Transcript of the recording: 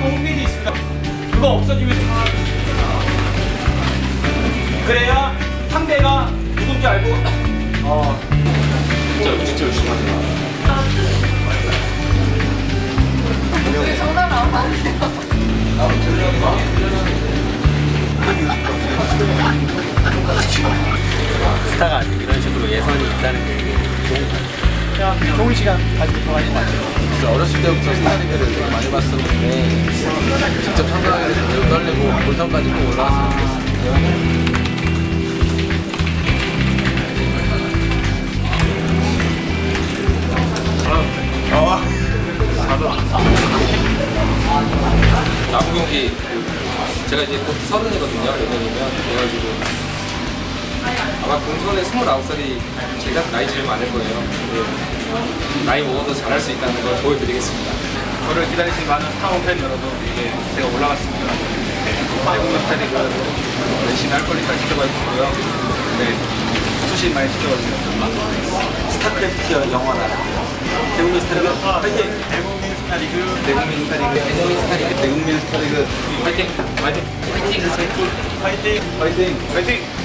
카카오 홈페이지 있습니다. 그거 없어지면 다 그래야 상대가 누군지 알고 어 진짜 진짜 열심히 하세요. 그 스타가 아직 이런 식으로 예선이 있다는 게 좋은 것 같아요. 좋은 시간 가지고 가는 것 같아요. 어렸을 때부터 스타리그를 되게 많이 봤었는데 직접 참가하게 돼서 매우 떨리고 본선까지 꼭 올라갔으면 좋겠습니다. 남은 경기 제가 이제 곧 서른이거든요. 내년이면 그래가지고 아마 공선에 29살이 제가 나이 제일 많을 거예요. 네. 나이 먹어도 잘할 수 있다는 걸 보여드리겠습니다. 저를 기다리신 많은 스타원 팬 여러분 이제 제가 올라갔습니다. 대국민 스타리그 열심히 할 거니까 지켜봐 주시고요. 네 수신 많이 지켜봐주세요. 스타크래프트 영원하라 대국민 스타리그 화이팅! 대국민 스타리그. 대국민 스타리그. 대국민 스타리그. 대국민 스타리그 화이팅 화이팅! 화이팅! 화이팅! 화이팅! 화이팅